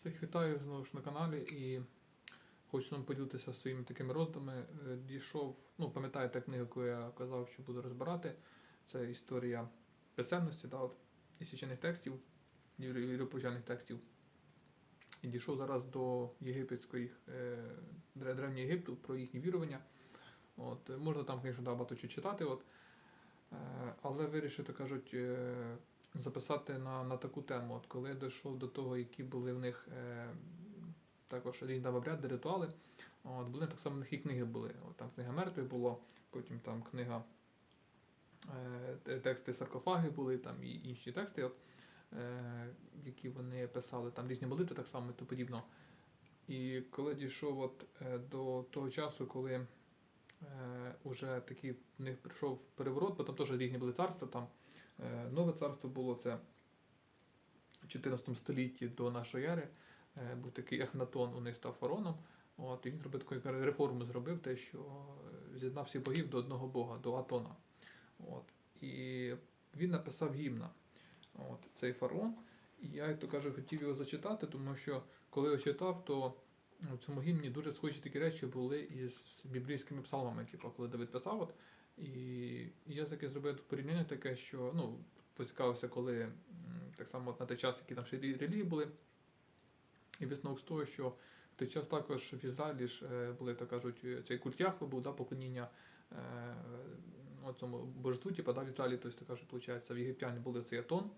Всіх вітаю знову ж на каналі і хочу з вами поділитися своїми такими роздумами. Е, Дійшов, ну пам'ятаєте книгу, яку я казав, що буду розбирати. Це історія писемності, да, от, і священних текстів, віропочальних текстів. І дійшов зараз до єгипетської е, древнього Єгипту про їхні вірування. От, можна там, звісно, багато чого читати. От, е, але вирішив, кажуть, е, записати на, на таку тему. От коли я дійшов до того, які були в них е, також різні там обряди, ритуали, от, були так само в них і книги були. От, там книга мертвих було, потім там книга е, тексти саркофаги були, там і інші тексти, от, е, які вони писали, там різні молитви так само і тому подібно. І коли дійшов от, е, до того часу, коли е, уже такий в них прийшов переворот, бо там теж різні були царства, там Нове царство було це в 14 столітті до нашої ери. Е, Був такий Ехнатон, у них став фароном. От, і він зробив таку реформу, зробив те, що е, з'єднав всіх богів до одного бога, до Атона. От. І він написав гімна. От, цей фараон. І я, як то кажу, хотів його зачитати, тому що коли я читав, то в цьому гімні дуже схожі такі речі були із біблійськими псалмами, типу, коли Давид писав. От, і я таке зробив порівняння таке, що ну, поцікавився, коли так само на той час, які там ще релі- були. І висновок з того, що в той час також в Ізраїлі ж е, були, так кажуть, е, цей культ Яхве був, да, поклоніння е, цьому божеству, типу, да, в Ізраїлі, тобто, так кажуть, виходить, в єгиптяні були цей Атон,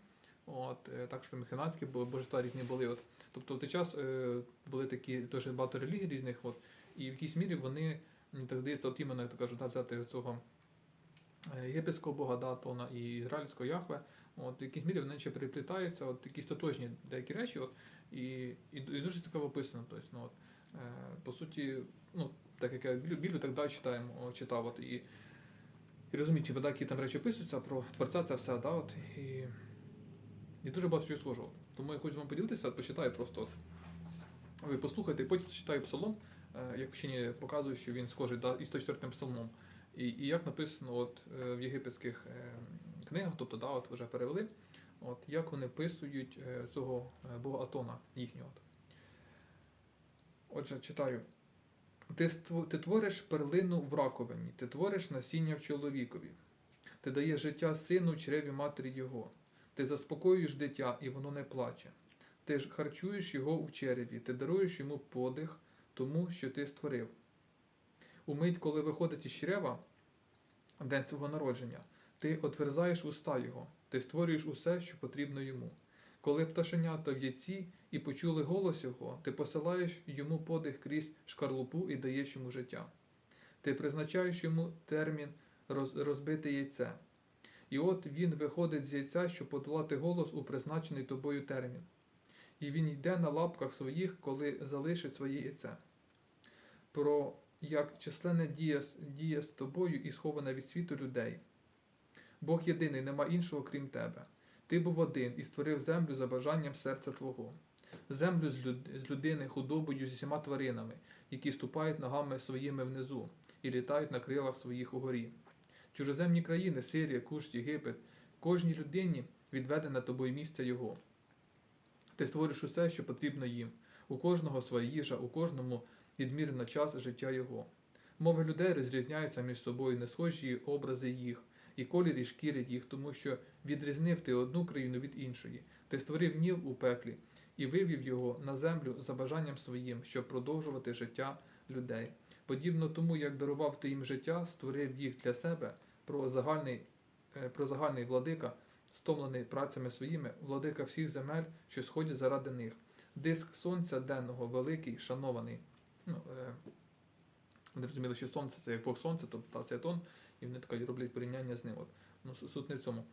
от, е, також механанські бо- божества різні були. От. Тобто в той час е, були такі дуже багато релігій різних, от, і в якійсь мірі вони, мені так здається, от іменно, як кажуть, да, взяти цього єгипетського бога да, Атона і ізраїльського Яхве, от, в якійсь мірі вони ще переплітаються, от якісь тотожні деякі речі, от, і, і, і дуже цікаво описано. Тобто, ну, от, е, по суті, ну, так як я Біблію, так далі читаємо, читав, от, і, і розумієте, типу, да, які там речі описуються про Творця, це все, да, от, і, і дуже багато чого схожого. Тому я хочу з вами поділитися, от, почитаю просто. От, ви послухайте, і потім читаю псалом, е, як вчені показують, що він схожий да, із 104 псалмом. І, і як написано от, е, в єгипетських е, книгах, тобто да, от вже перевели, от, як вони писують е, цього бога Атона їхнього. Отже, читаю. Ти, ти твориш перлину в раковині, ти твориш насіння в чоловікові, ти даєш життя сину в чреві матері його, ти заспокоюєш дитя, і воно не плаче. Ти ж харчуєш його в череві, ти даруєш йому подих тому, що ти створив. У мить, коли виходить із чрева, день свого народження, ти отверзаєш уста його, ти створюєш усе, що потрібно йому. Коли пташенята в яйці і почули голос його, ти посилаєш йому подих крізь шкарлупу і даєш йому життя. Ти призначаєш йому термін роз- розбите яйце. І от він виходить з яйця, щоб подолати голос у призначений тобою термін. І він йде на лапках своїх, коли залишить своє яйце. Про як численне діє, діє з тобою і сховане від світу людей. Бог єдиний, нема іншого крім тебе. Ти був один і створив землю за бажанням серця твого, землю з, люд... з людини, худобою зі всіма тваринами, які ступають ногами своїми внизу і літають на крилах своїх угорі. Чужоземні країни, Сирія, Куш, Єгипет, кожній людині відведене тобою місце його. Ти створиш усе, що потрібно їм. У кожного своя їжа, у кожному відмірено час життя його. Мови людей розрізняються між собою не схожі образи їх, і колір і шкіри їх, тому що відрізнив ти одну країну від іншої. Ти створив ніл у пеклі і вивів його на землю за бажанням своїм, щоб продовжувати життя людей. Подібно тому, як дарував ти їм життя, створив їх для себе про загальний, е, про загальний владика, стомлений працями своїми, владика всіх земель, що сходять заради них. Диск сонця денного, великий, шанований. Ну, е, вони розуміли, що сонце це як Бог сонця, тобто це тон, і вони так роблять порівняння з ним. От. Ну, суть не в цьому.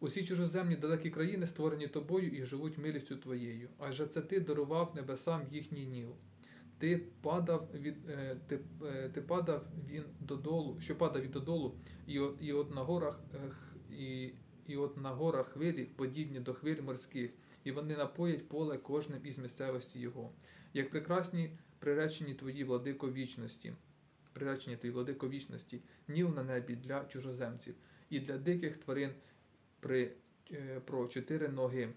Усі чужоземні далекі країни створені тобою і живуть милістю твоєю, адже це ти дарував небесам їхній ніл. Ти падав від е, ти, е, ти падав він додолу, що падав від додолу, і і от на горах і, і от на горах хвилі, подібні до хвиль морських, і вони напоять поле кожним із місцевості його, як прекрасні приречені твої владико вічності, приречені твої владико вічності, ніл на небі для чужоземців, і для диких тварин при, е, про чотири ноги,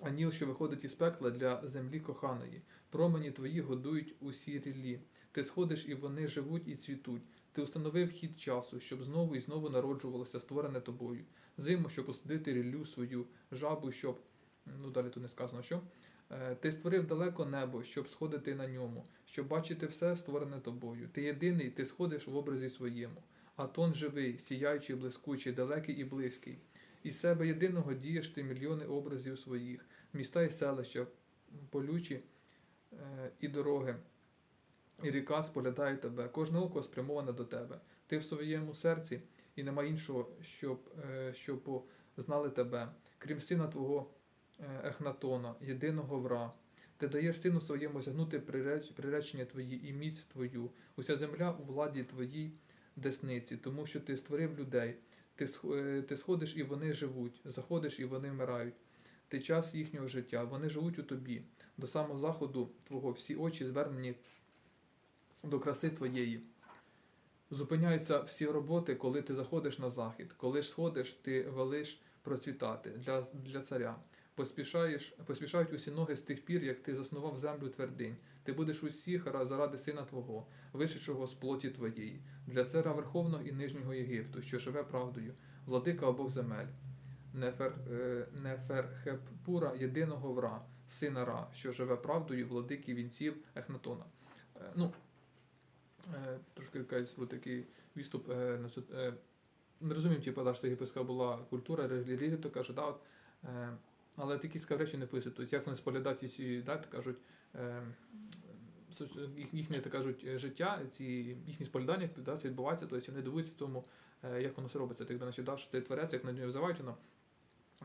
Аніл, що виходить із пекла для землі коханої. Промені твої годують усі ріллі. Ти сходиш, і вони живуть і цвітуть. Ти установив хід часу, щоб знову і знову народжувалося створене тобою. Зиму, щоб осудити ріллю свою, жабу, щоб. Ну, далі тут не сказано, що. Е, Ти створив далеко небо, щоб сходити на ньому, щоб бачити все створене тобою. Ти єдиний, ти сходиш в образі своєму. А тон живий, сіяючий, блискучий, далекий і близький. Із себе єдиного дієш ти мільйони образів своїх, міста і селища, полючі е, і дороги, і ріка споглядає тебе, кожне око спрямоване до тебе. Ти в своєму серці, і нема іншого, щоб, е, щоб знали тебе, крім сина твого е, Ехнатона, єдиного вра. Ти даєш сину своєму зягнути приреч- приречення твої і міць твою, уся земля у владі твоїй десниці, тому що ти створив людей. Ти, е, ти сходиш і вони живуть, заходиш і вони вмирають. Ти час їхнього життя, вони живуть у тобі. До самого заходу твого всі очі звернені до краси твоєї. Зупиняються всі роботи, коли ти заходиш на захід. Коли ж сходиш, ти велиш процвітати для, для царя. Поспішаєш, поспішають усі ноги з тих пір, як ти заснував землю твердинь. Ти будеш усіх заради сина твого, вишедшого з плоті твоєї, для царя Верховного і Нижнього Єгипту, що живе правдою, владика обох земель. Нефер, е, Неферхеппура єдиного вра, сина Ра, що живе правдою, владики вінців Ехнатона. Е, ну, трошки якийсь от такий відступ. Е, цю- е, не розуміємо, типу, да, що єгипетська була культура, релігія, то каже, да, от, е, але такі цікаві речі не пишуть. Тобто, як вони споглядають ці да, кажуть, е, їхнє так кажуть, е, життя, ці їхні споглядання, да, це відбувається, тобто вони дивуються тому, е, як воно все робиться. Так наче да, що це творець, як на нього взивають воно.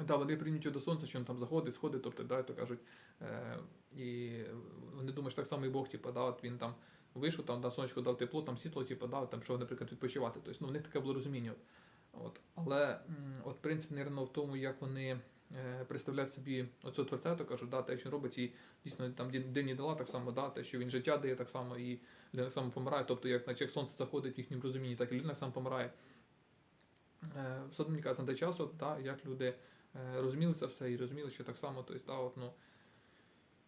Да, вони прийняті до сонця, що він там заходить, сходить, тобто, да, то кажуть, е, і вони думають, так само і Бог, типу, да, от він там вийшов, там да, сонечко дав тепло, там світло, типу, да, там, що, наприклад, відпочивати. Тобто, ну, в них таке було розуміння. От. Але от принцип, мабуть, в тому, як вони е, представляють собі оцього творця, то кажуть, да, те, що він робить, і дійсно там день- день і дала, так само, да, те, що він життя дає, так само і людина так само помирає. Тобто, як, наче як сонце заходить в їхньому розумінні, так і людина так само помирає. Е, все мені кажуть, на той час, от, да, як люди розуміли це все і розуміли, що так само, тобто, да, от, ну,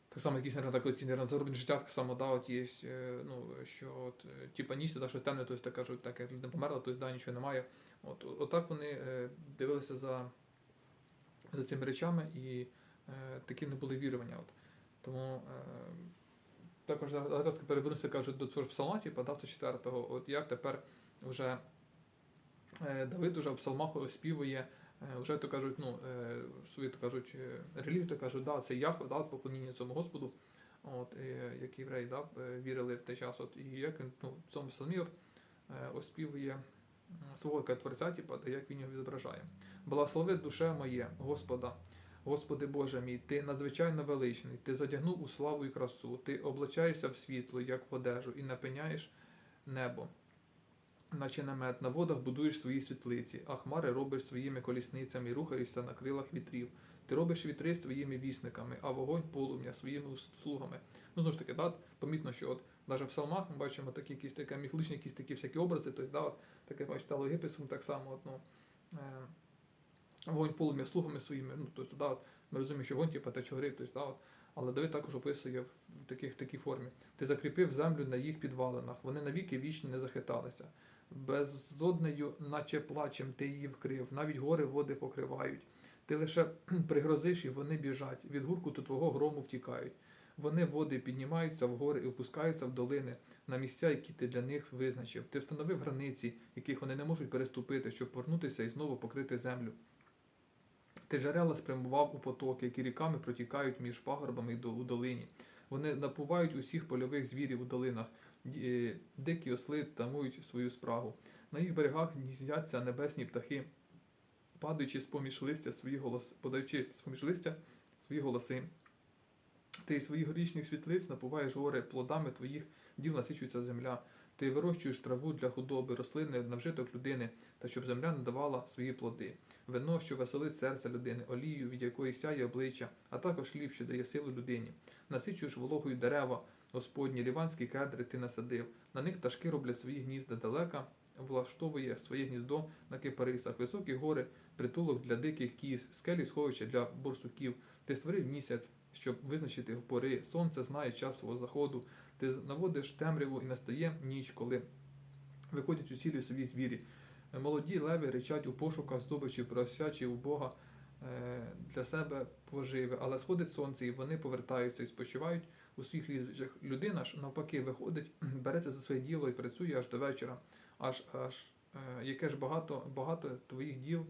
так само якісь, наверное, так, оці, наверное, зарубні життя, так само, да, от є, е, ну, що от, е, типа ніч, да, щось темне, тобто, кажуть, так, як людина померла, тобто, да, нічого немає. От, от, отак вони е, дивилися за, за цими речами і е, такі не були вірування. От. Тому е, також зараз перевернуся, кажуть, до цього ж псалма, типа, да, 104-го, от як тепер вже е, Давид уже в псалмах оспівує, е, вже то кажуть, ну, е, свої то кажуть, е, релігію, то кажуть, да, це Яхве, да, поклоніння цьому Господу, от, е, як євреї да, е, вірили в той час. От, і як він ну, цьому псалмі е, оспівує свого творця, типа, як він його відображає. Благослови душе моє, Господа, Господи Боже мій, ти надзвичайно величний, ти задягнув у славу і красу, ти облачаєшся в світло, як в одежу, і напиняєш небо. Наче намет, на водах будуєш свої світлиці, а хмари робиш своїми колісницями і рухаєшся на крилах вітрів. Ти робиш вітри своїми вісниками, а вогонь полум'я своїми слугами. Ну, знову ж таки, да, помітно, що от навіть в псалмах ми бачимо такі якісь такі міфологічні якісь такі всякі образи, тобто, да, от, таке бачите, єгипетському так само, от, ну, е, вогонь полум'я слугами своїми. Ну, тобто, да, ми розуміємо, що вогонь, типу, те, що тобто, да, от, але Давид також описує в таких, такій формі. Ти закріпив землю на їх підвалинах, вони навіки вічні не захиталися. Безоднею, наче плачем, ти її вкрив, навіть гори води покривають. Ти лише пригрозиш, і вони біжать, від гуркуту твого грому втікають. Вони води піднімаються в гори і опускаються в долини на місця, які ти для них визначив. Ти встановив границі, яких вони не можуть переступити, щоб повернутися і знову покрити землю. Ти джерела спрямував у потоки, які ріками протікають між пагорбами у долині. Вони напувають усіх польових звірів у долинах. Е, Дикі осли тамують свою спрагу. На їх берегах гніздяться небесні птахи, падаючи з-поміж листя свої голос, подаючи з-поміж листя свої голоси. Ти із своїх горішніх світлиць напуваєш гори, плодами твоїх діл насичується земля. Ти вирощуєш траву для худоби, рослини на вжиток людини, та щоб земля надавала свої плоди. Вино, що веселить серце людини, олію, від якої сяє обличчя, а також хліб, що дає силу людині. Насичуєш вологою дерева, Господні, ліванські кедри ти насадив. На них пташки роблять свої гнізда далека, влаштовує своє гніздо на кипарисах. Високі гори притулок для диких кіз, скелі сховища для борсуків. Ти створив місяць, щоб визначити пори. Сонце знає час свого заходу. Ти наводиш темряву і настає ніч, коли виходять усі лісові звірі. Е, Молоді леви речать у пошуках здобичі, просячи у Бога для себе поживи. Але сходить сонце, і вони повертаються і спочивають у своїх ліжах. Людина ж навпаки виходить, береться за своє діло і працює аж до вечора. Аж аж е, яке ж багато, багато твоїх діл,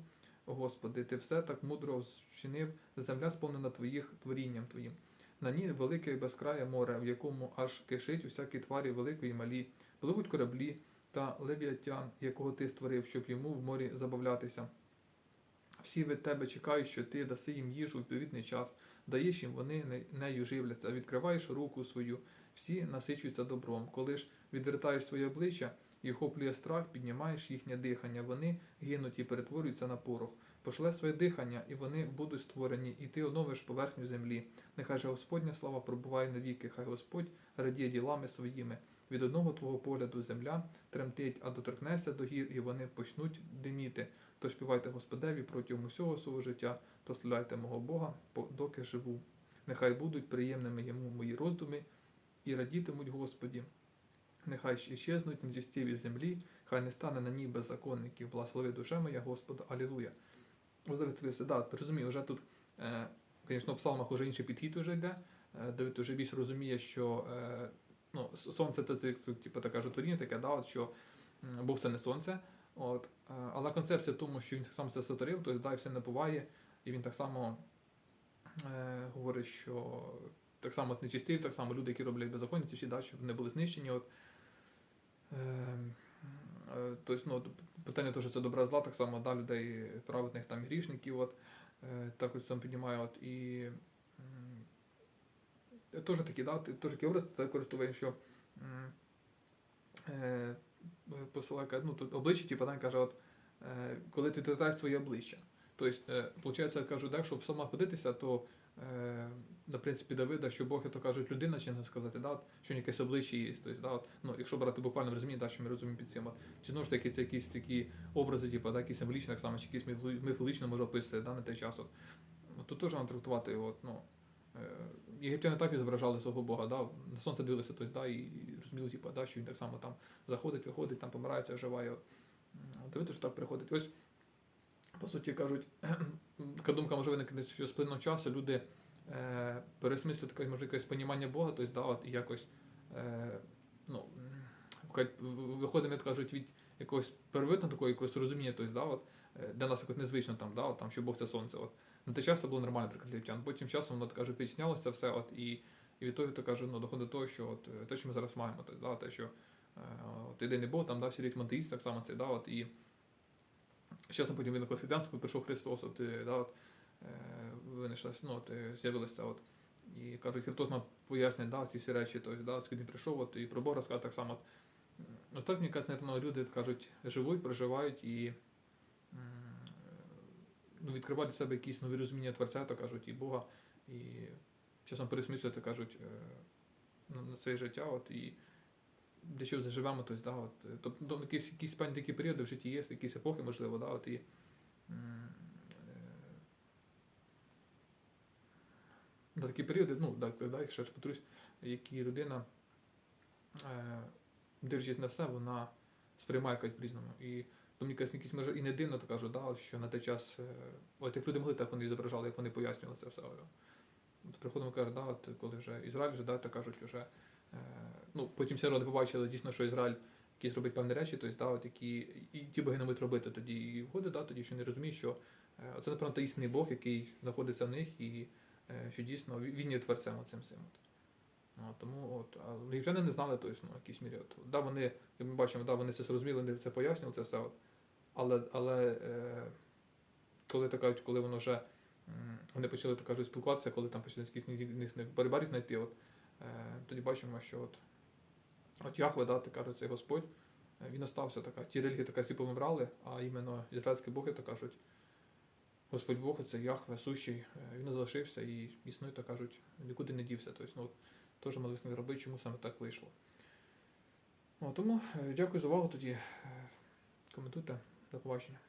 Господи, ти все так мудро вчинив, земля сповнена твоїх творінням твоїм. На ній велике безкрає море, в якому аж кишить усякі тварі великої і малі, пливуть кораблі та левіатян, якого ти створив, щоб йому в морі забавлятися. Всі від тебе чекають, що ти даси їм їжу в відповідний час, даєш їм, вони не- нею живляться, відкриваєш руку свою, всі насичуються добром. Коли ж відвертаєш своє обличчя і охоплює страх, піднімаєш їхнє дихання, вони гинуть і перетворюються на порох. Пошле своє дихання, і вони будуть створені, і ти оновиш поверхню землі. Нехай же Господня слава пробуває навіки, хай Господь радіє ділами своїми. Від одного твого погляду земля тремтить, а доторкнешся до гір, і вони почнуть диміти. То співайте Господеві протягом усього свого життя, прославляйте мого Бога, доки живу. Нехай будуть приємними йому мої роздуми і радітимуть Господі. Нехай ще щезнуть від землі, хай не стане на ній беззаконників. Благослови душа моя Господа. Алілуя. Да, ти розумієш, вже тут, е, звісно, в псалмах вже інший підхід вже йде. Е, Давид вже більш розуміє, що е, ну, сонце це, типу, таке жотворіння, таке, да, от, що Бог це не сонце. От, е, але концепція тому, що він сам це сотворив, то да, і все не буває, і він так само е, говорить, що так само нечистив, так само люди, які роблять беззаконня, ці всі да, щоб не були знищені. От, е, е, тобто, ну, питання що це добра зла, так само да, людей праведних там грішників. От, е, так ось там піднімає. От, і теж такі, да, теж такий образ користує, що е, посилає, ну, тут обличчя, типу, да, каже, от, е, коли ти тратиш своє обличчя. Тобто, е, виходить, я кажу, так, щоб сама подивитися, то е, на принципі Давида, що Бог, то кажуть, людина, чи не сказати, да, що якесь обличчя є. Тобто, да, от, ну, якщо брати буквально в розумінні, да, що ми розуміємо під цим. От, чи знову ж таки це якісь такі образи, типу, да, якісь символічні, так само, чи якісь міфо- міфологічно може описувати да, на той час. От. Тут теж нам трактувати, от, ну, е, єгиптяни так і зображали свого Бога, да, на сонце дивилися, тобто, да, і, розуміли, типу, да, що він так само там заходить, виходить, там помирається, оживає. Давид ж так приходить. Ось, по суті кажуть, така думка може виникнути, що з плином часу люди е, пересмислюють таке, може, якесь понімання Бога, тобто, да, от, якось е, ну, виходимо, як кажуть, від якогось первотного такого якогось розуміння, тобто, да, от, е, для нас якось незвично, там, да, от, там, що Бог це сонце. От. На той час це було нормально приклад єгиптян. Потім часом воно кажуть, відснялося все, от, і, і від того, то каже, ну, доходить до того, що от, те, що ми зараз маємо, тобто, да, те, що е, от, єдиний Бог, там, да, всі рік так само це, да, от, і з часом потім виникло християнство, прийшов Христос, от, і, да, от, е, винайшлась, ну, от, з'явилося, от, і кажуть, Христос нам пояснює, да, ці всі речі, тобто, да, скільки прийшов, от, і про Бога розказав так само. От, Ось так, мені кажуть, ну, люди кажуть, живуть, проживають і м, ну, відкривають для себе якісь нові розуміння Творця, то кажуть, і Бога, і часом пересмислювати, кажуть, е, на, своє життя, от, і дещо заживемо, тобто, да, от, е, тобто ну, якісь, якісь певні такі періоди в житті є, якісь епохи, можливо, да, от, і м, е, такі періоди, ну, так, да, якщо ж повторюсь, які людина, е, дивлячись на все, вона сприймає якось по-різному. І то мені кажуть, якісь може і не дивно, то кажу, да, що на той час, е, от як люди могли, так вони зображали, як вони пояснювали це все. От приходимо кажуть, да, от коли вже Ізраїль вже, да, то кажуть, вже, е, ну, потім всі народи побачили дійсно, що Ізраїль якісь робить певні речі, тобто, да, от, які і ті боги не будуть робити тоді і входить, да, тоді що не розуміють, що е, це, напевно, той істинний Бог, який знаходиться в них, і е, що дійсно він є творцем оцим всім. От. От, тому от, а єгиптяни не знали, тобто, ну, в якійсь мірі. От, да, вони, як ми бачимо, да, вони це зрозуміли, вони це пояснювали, це все. От. Але, але е, коли кажуть, коли воно вже вони почали так кажуть, спілкуватися, коли там почали якісь барибарі знайти, от, е, тоді бачимо, що от, от Яхве, да, так кажуть, цей Господь, е, він остався така. Ті релігії така всі помирали, а іменно ізраїльські боги, так кажуть, Господь Бог, це Яхве, сущий, він залишився і існує, так кажуть, нікуди не дівся. Тобто, ну, от, теж висновки робити, чому саме так вийшло. О, тому дякую за увагу тоді. Коментуйте. До побачення.